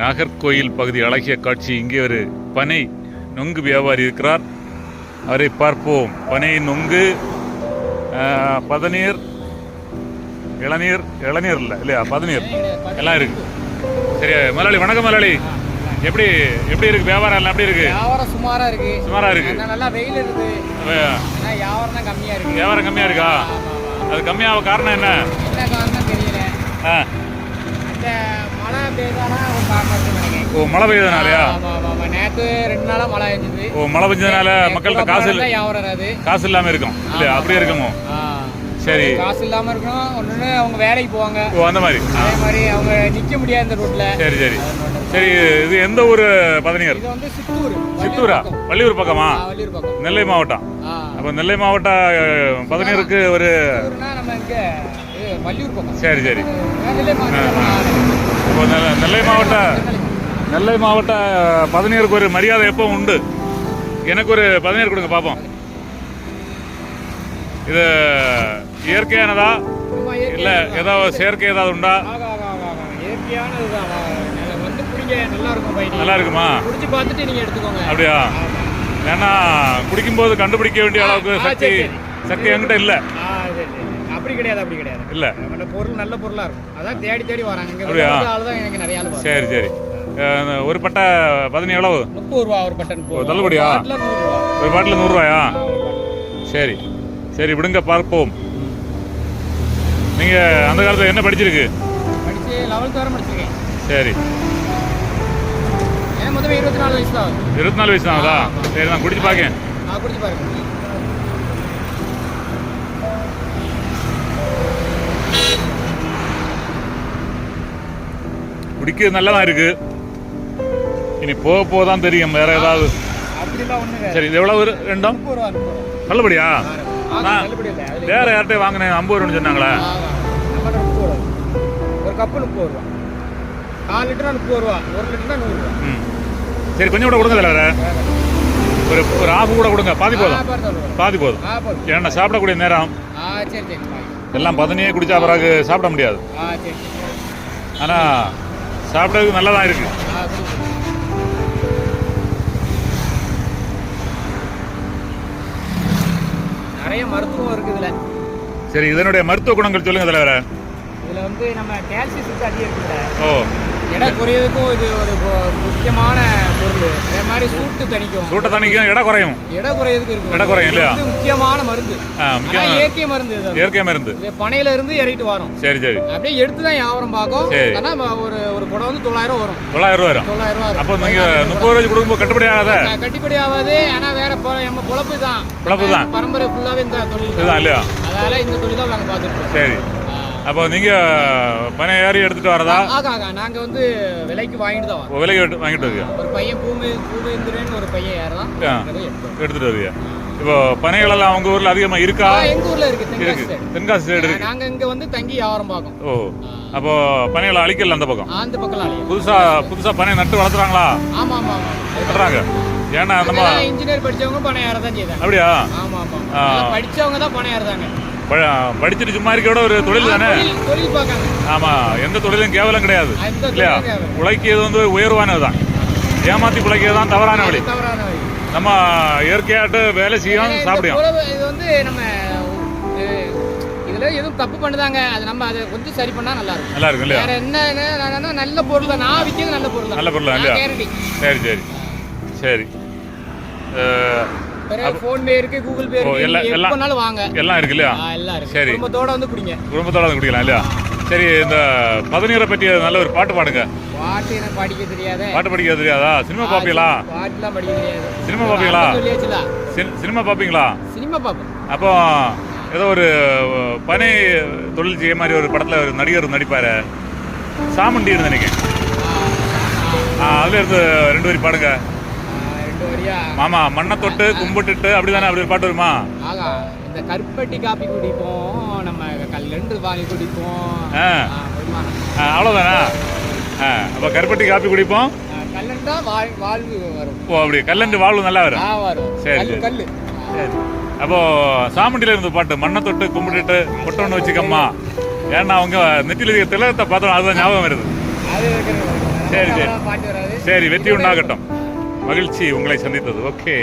நாகர்கோயில் பகுதி அழகிய காட்சி. இங்கே ஒரு பனை நொங்கு வியாபாரி இருக்கிறார். அவரை பார்ப்போம். பனை நொங்கு பதநீர் இளநீர் இளநீர் இல்லை இல்லையா? பதநீர். எல்லாம் இருக்கு. சரியா? முதலாளி வணக்கம் முதலாளி எப்படி எப்படி இருக்கு? வியாபாரம் எல்லாம் எப்படி இருக்கு? வியாபாரம் சுமாரா இருக்கு. சுமாரா இருக்கு. நல்லா வெயில் ஆனா வியாபாரம் கம்மியா இருக்கு. வியாபாரம் கம்மியா இருக்கா? அது கம்மியாக காரணம் என்ன? என்ன காரணம் தெரியல. ஆ. மழை பெய்தானா காரணம் ஓ மழை ஆமா. நேத்து ரெண்டு நாளா மழை பெஞ்சது. ஓ மழை பெஞ்சதுனால மக்கள்கிட்ட காசு வியாபாரம் காசு இல்லாம இருக்கும் இல்லையா? அப்படியே இருக்குமோ. சரி. காசு இல்லாம இருக்கணும். ஒண்ணு அவங்க வேலைக்கு போவாங்க. ஓ அந்த மாதிரி. அதே மாதிரி அவங்க நிக்க முடியாது இந்த ரோட்ல சரி சரி. சரி இது எந்த ஊர் பதனியர்? இது வந்து சித்தூர். சித்தூரா? வள்ளியூர் பக்கமா? வள்ளியூர் பக்கம். நெல்லை மாவட்டம். அப்போ நெல்லை மாவட்ட பதனியருக்கு ஒரு நம்ம இங்க வள்ளியூர் பக்கம். சரி சரி. நெல்லை மாவட்டம். இப்போ நெல்லை மாவட்ட நெல்லை மாவட்ட பதனியருக்கு ஒரு மரியாதை எப்பவும் உண்டு எனக்கு ஒரு பதனியர் கொடுங்க பார்ப்போம் இது இயற்கையானதா இல்ல ஏதாவது செயற்கை ஏதாவது உண்டா நல்லா இருக்கும் அப்படியா. ஏன்னா குடிக்கும்போது கண்டுபிடிக்க வேண்டிய அளவுக்கு சக்தி. சக்தி என்கிட்ட இல்ல. அப்படி கிடையாது அப்படி கிடையாது. இல்ல. நம்மள பொருள் நல்ல பொருளா இருக்கும். அதான் தேடி தேடி வராங்க. இங்க ஆள் தான் எனக்கு நிறைய ஆள் சரி சரி. ஒரு பட்டை பதினி எவ்வளவு? முப்பது ரூபா ஒரு பட்டன் தள்ளுபடியா? ஒரு பாட்டில் நூறுரூவாயா. சரி. சரி விடுங்க பார்ப்போம். நீங்க அந்த காலத்துல என்ன படிச்சிருக்கு? படிச்சு லெவல்த் வரை முடிச்சிருக்கேன் சரி. இருபத்தி நாலு வயசு தான் இருபத்தி நாலு வயசு தானதா சரி நான் குடிச்சு பார்க்கேன் நான் குடிச்சு பாருங்க. குடிக்கிறது நல்லதா இருக்கு. இனி போக போக தான் தெரியும் வேற ஏதாவது. சரி இது எவ்வளவு ஒரு ரெண்டும்? நல்லபடியா நான் இல்லை. வேற யார்கிட்டயும் வாங்கினேன் ஐம்பது ரூபான்னு சொன்னாங்களா. ஒரு கப்பு முப்பது ரூபா. கால் லிட்டரா முப்பது ரூபா. ஒரு லிட்டர்னா நூறு ரூபா. ம். சரி கொஞ்சம் கூட கொடுங்க வேற ஒரு ஒரு ஆஃப் கூட கொடுங்க. பாதி போதும். பாதி போதும். ஏன்னா சாப்பிடக்கூடிய நேரம். எல்லாம் பதனியே குடிச்சா பிறகு சாப்பிட முடியாது. ஆ, சரி சரி. ஆனா சாப்பிடறதுக்கு நல்லதா இருக்கு. ஆ, சூப்பர். நிறைய மருத்துவம் இருக்கு இதுல. சரி இதனுடைய மருத்துவ குணங்கள் சொல்லுங்க தலைவர. இதுல வந்து நம்ம கால்சியம் சத்து அதிகம் இருக்குல்ல. ஓ. எடை குறையதுக்கும் இது ஒரு முக்கியமான பொருள். அதே மாதிரி சூட்டு தணிக்கும். சூட்ட தண்ணிக்கும் இடம் குறையும். எடை குறையதுக்கு இருக்கும். எடை குறையும் இல்லையா? முக்கியமான மருந்து. இயற்கை மருந்து இயற்கை மருந்து. பனையில இருந்து இறக்கிட்டு வரும். சரி சரி. அப்படியே எடுத்து தான் வியாபாரம் பார்க்கும். ஆனா ஒரு ஒரு குடம் வந்து தொள்ளாயிரம் வரும். தொள்ளாயிரம் ரூபா வரும். தொள்ளாயிரம் ரூபா அப்போ. நீங்க முப்பது ரூபாய்க்கு கொடுக்கும்போது கட்டுப்படி ஆகாத? கட்டுப்படி ஆகாது. ஆனா வேற நம்ம பொழப்பு தான். பொழப்பு தான். பரம்பரை ஃபுல்லாவே இந்த தொழில் இல்லையா? அதனால இந்த தொழில் தான் நாங்க பார்த்துட்டு இருக்கோம். சரி. அப்போ நீங்க பனை ஏறி எடுத்துட்டு வரதா? ஆகா ஆகா. நாங்க வந்து விலைக்கு வாங்கிட்டு தான் வரோம். விலைக்கு வாங்கிட்டு வருவியா ஒரு பையன் பூமி பூமேந்திரன் ஒரு பையன் ஏறலாம். எடுத்துட்டு வருவியா இப்போ பனைகள் எல்லாம் உங்க ஊர்ல அதிகமா இருக்கா? எங்க ஊர்ல இருக்கு. தென்காசி இருக்கு. தென்காசி சைடு இருக்கு. நாங்க இங்க வந்து தங்கி வியாபாரம் பார்க்கோம் ஓ அப்போ பனைகளை அழிக்கல அந்த பக்கம்? அந்த பக்கம் புதுசா புதுசா பனை நட்டு வளர்த்துறாங்களா? ஆமா ஆமா நட்டுறாங்க ஏன்னா நம்ம இன்ஜினியர் படிச்சவங்க பணம் ஏற தான் செய்தாங்க. அப்படியா? ஆமா ஆமா படிச்சவங்க தான் பணம் ஏறதாங்க. படிச்சுட்டு சும்மா இருக்க ஒரு தொழில் தானே ஆமா எந்த தொழிலும் கேவலம் கிடையாது இல்லையா. உழைக்கிறது வந்து உயர்வானதுதான். ஏமாத்தி பிழைக்கிறது தான் தவறான வழி. நம்ம இயற்கையாட்டு வேலை சாப்பிடும் புலவு- இது வந்து நம்ம இதுல எதுவும் தப்பு பண்ணுதாங்க அது நம்ம அதை கொஞ்சம் சரி பண்ணா நல்லா இருக்கும் நல்லா இருக்கும் இல்லையா? வேற என்ன நல்ல பொருள்? தான் நான் விற்கிறது நல்ல பொருள்? நல்ல பொருள் இல்லையா? சரி சரி. சரி. ஃபோன் பே இருக்கு கூகுள் பே ஓ, இருக்கு. எல்லாம்- வாங்க. இருக்கு இல்லையா? ஆ, எல்லாம் இருக்கு. சரி. குடும்பத்தோட வந்து குடிங்க. குடும்பத்தோட வந்து குடிக்கலாம் இல்லையா? சரி இந்த பதநீரை பற்றி நல்ல ஒரு பாட்டு பாடுங்க. பாட்டு எனக்கு படிக்க தெரியாத. பாட்டு படிக்க தெரியாதா? சினிமா பாப்பீங்களா? பாட்டுலாம் படிக்க தெரியாது. சினிமா பாப்பீங்களா? சினிமா பாப்பீங்களா? சினிமா பார்ப்போம் அப்போ ஏதோ ஒரு பனை தொழில் செய்ய மாதிரி ஒரு படத்துல ஒரு நடிகர் நடிப்பாரு. சாமுண்டின்னு நினைக்கிறேன். ஆ, அதுல இருந்து ரெண்டு வரி பாடுங்க. மாமா மண்ணை தொட்டு கும்பிட்டுட்டு அப்படி ஒரு பாட்டு வருமா? ஆகா இந்த கருப்பட்டி காப்பி குடிப்போம் நம்ம கல்லென்று வாங்கி குடிப்போம். ஆ, அப்ப கருப்பட்டி காப்பி குடிப்போம்? வாழ்வு வரும். ஓ அப்படி கல்லண்டு வாழ்வு நல்லா வரும். சரி, சரி. அப்போ சாமுண்டியில இருந்து பாட்டு மண்ணை தொட்டு கும்பிட்டுட்டு பொட்டொன்னு வச்சுக்கம்மா. ஏன்னா அவங்க நெத்தியில இருக்க திலகத்தை பார்த்தோம் அதுதான் ஞாபகம் வருது. சரி சரி. சரி வெற்றி உண்டாகட்டும். மகிழ்ச்சி உங்களை சந்தித்தது. ஓகே